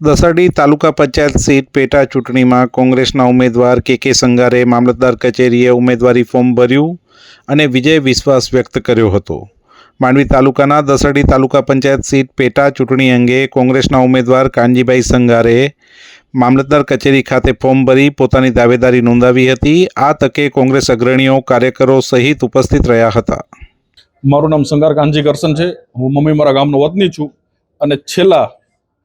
દસરડી તાલુકા panchayat seat પેટા ચૂંટણીમાં કોંગ્રેસના ઉમેદવાર કે કે સંગારે મામલતદાર કચેરીએ ઉમેદવારી ફોર્મ ભર્યું અને વિજય વિશ્વાસ વ્યક્ત કર્યો હતો. માંડવી તાલુકાના દસરડી તાલુકા પંચાયત સીટ પેટા ચૂંટણી અંગે કોંગ્રેસના ઉમેદવાર કાનજીભાઈ સંગારે મામલતદાર કચેરી ખાતે ફોર્મ ભરી પોતાની દાવેદારી નોંધાવી હતી. આ તકે કોંગ્રેસ અગ્રણીઓ કાર્યકરો સહિત ઉપસ્થિત રહ્યા હતા. મારું નામ સંગાર કાનજી કરશન છે. હું મમ્મી મારા ગામનો વતની છું અને છેલ્લા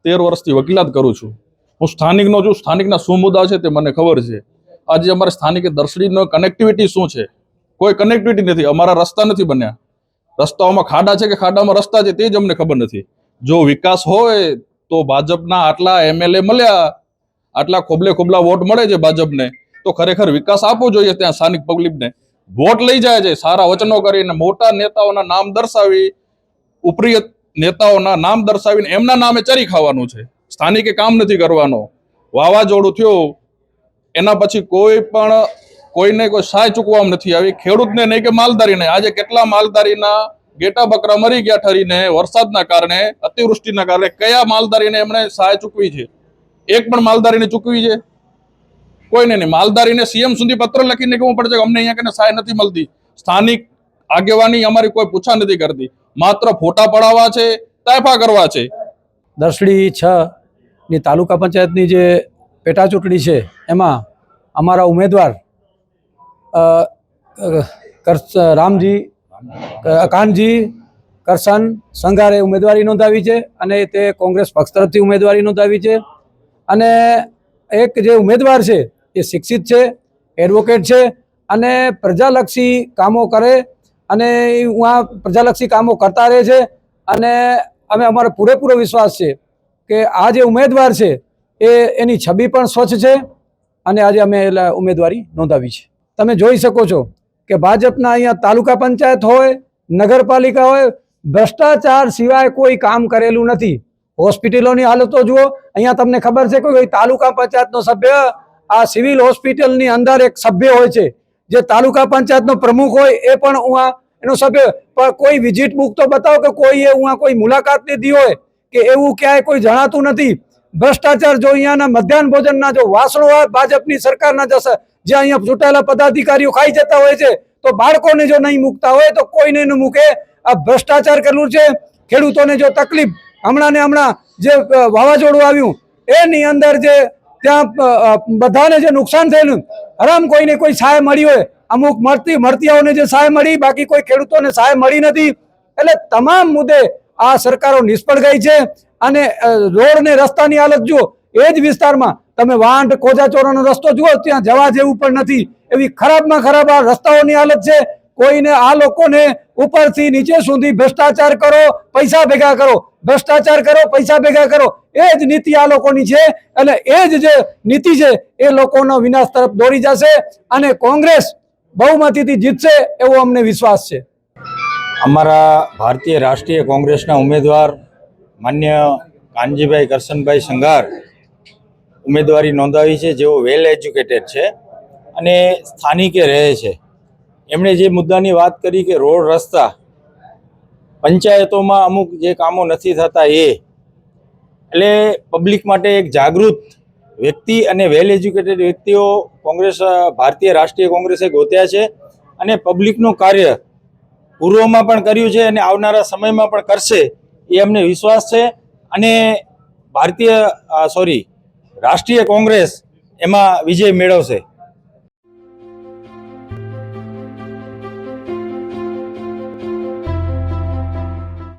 તેર વર્ષથી વકીલાત કરું છું. હું સ્થાનિકનો છું, સ્થાનિકના શું મુદ્દા છે તે મને ખબર છે. આજે અમારે સ્થાનિકે દર્શડીનો કનેક્ટિવિટી શું છે? કોઈ કનેક્ટિવિટી નથી, અમારા રસ્તા નથી બન્યા. રસ્તાઓમાં ખાડા છે કે ખાડામાં રસ્તા છે તે જ અમને ખબર નથી. જો વિકાસ હોય તો ભાજપના આટલા એમએલએ મળ્યા, આટલા ખોબલે ખોબલા વોટ મળે છે ભાજપને, તો ખરેખર વિકાસ આપવો જોઈએ ત્યાં સ્થાનિક પબ્લિકને. વોટ લઈ જાય છે, સારા વચનો કરીને મોટા નેતાઓના નામ દર્શાવી, ઉપરી નેતાઓના નામ દર્શાવીને એમના નામે ચરી ખાવાનું છે. સ્થાનિકે કામ નથી કરવાનો. વાવાઝોડું થયું. એના પછી કોઈ પણ કોઈને કોઈ સહાય ચૂકવામાં નથી આવી. ખેડૂતને નહીં કે માલધારીને. આજે કેટલા માલધારીના ગેટા બકરા મરી ગયા ઠરીને વરસાદના કારણે, અતિવૃષ્ટિના કારણે કયા માલધારીને એમણે સહાય ચૂકવી છે? એક પણ માલધારીને ચૂકવી છે? કોઈને નહીં. માલધારીને સીએમ સુધી પત્ર લખીને કહેવું પડે છે અમને અહીંયા કને સહાય નથી મળતી? સ્થાનિક આગેવાની અમારી કોઈ પૂછા નથી કરતી. માત્ર ફોટા પડાવવા છે તાયફા કરવા છે. દસડી છ ની તાલુકા પંચાયતની જે પેટા ચૂંટણી છે, એમાં અમારા ઉમેદવાર રામજી કાનજી કરસન સંઘારે ઉમેદવારી નોંધાવી છે અને તે કોંગ્રેસ પક્ષ તરફથી ઉમેદવારી નોંધાવી છે. અને એક જે ઉમેદવાર છે, એ શિક્ષિત છે, એડવોકેટ છે અને પ્રજાલક્ષી કામો કરે અને ઉहाँ પ્રજાલક્ષી કામો કરતા રહે છે. અને અમે અમારો પૂરેપૂરો વિશ્વાસ છે કે આ જે ઉમેદવાર છે, એ એની છબી પણ સ્વચ્છ છે અને આજે અમે ઉમેદવારી નોંધાવી છે. તમે જોઈ શકો છો કે ભાજપના અહીંયા તાલુકા પંચાયત હોય, નગરપાલિકા હોય, ભ્રષ્ટાચાર સિવાય કોઈ કામ કરેલું નથી. હોસ્પિટલોની હાલતો જુઓ, અહીંયા તમને ખબર છે કે કોઈ તાલુકા પંચાયતનો સભ્ય, આ સિવિલ હોસ્પિટલની અંદર એક સભ્ય હોય છે. જે તાલુકા પંચાયતનો પ્રમુખ હોય, એ પણ ઉहाँ એનો સભ્ય, પણ કોઈ વિઝિટ બુક તો બતાવો કે કોઈએ ઉहाँ કોઈ મુલાકાત લીધી હોય, કે એવું ક્યાંય કોઈ જણાતું નથી. ભ્રષ્ટાચાર જો અહીંયાના મધ્યાહન ભોજનના જો વાસણો હોય ભાજપની સરકારના જશે જે અહીંયા ચૂંટાયેલા પદાધિકારીઓ ખાઈ જતા હોય છે, તો બાળકોને જો નહીં મૂકતા હોય, તો કોઈને ન મૂકે. આ ભ્રષ્ટાચાર કરેલું છે, ખેડૂતોને જો તકલીફ, હમણાં ને હમણાં જે વાવાઝોડું આવ્યું, એની અંદર જે ત્યાં બધાને જે નુકસાન થયેલું, હરામ કોઈને કોઈ સહાય મળી હોય અમુક મળતી મળતીઓને જે સહાય મળી, બાકી કોઈ ખેડૂતોને સહાય મળી નથી. એટલે તમામ મુદ્દે આ સરકારો નિષ્ફળ ગઈ છે અને રોડ ને રસ્તાની હાલત જુઓ, એ જ વિસ્તારમાં તમે વાંઢ કોજાચોરાનો રસ્તો જુઓ, ત્યાં જવા જેવું પણ નથી. એવી ખરાબમાં ખરાબ આ રસ્તાઓની હાલત છે. કોઈને આ લોકોને ઉપરથી નીચે સુધી ભ્રષ્ટાચાર કરો, પૈસા ભેગા કરો. ભ્રષ્ટાચાર કરો, પૈસા ભેગા કરો. એ જ નીતિ આ લોકોની છે. અને એ જ જે નીતિ છે, એ લોકોનો વિનાશ તરફ દોરી જશે. અને કોંગ્રેસ બહુમતીથી જીતશે એવો અમને વિશ્વાસ છે. અમારા ભારતીય રાષ્ટ્રીય કોંગ્રેસના ઉમેદવાર માન્ય કાનજીભાઈ કરશનભાઈ સંઘાર ઉમેદવારી નોંધાવી છે, જેઓ વેલ એજ્યુકેટેડ છે અને સ્થાનિકે રહે છે. એમણે જે મુદ્દાની વાત કરી કે રોડ રસ્તા, પંચાયતોમાં અમુક જે કામો નથી થતા એ, એટલે પબ્લિક માટે એક જાગૃત વ્યક્તિ અને વેલ એજ્યુકેટેડ વ્યક્તિઓ કોંગ્રેસ ભારતીય રાષ્ટ્રીય કોંગ્રેસે ગોત્યા છે અને પબ્લિકનું કાર્ય પૂર્વમાં પણ કર્યું છે અને આવનારા સમયમાં પણ કરશે એ અમને વિશ્વાસ છે. અને ભારતીય સોરી રાષ્ટ્રીય કોંગ્રેસ એમાં વિજય મેળવશે.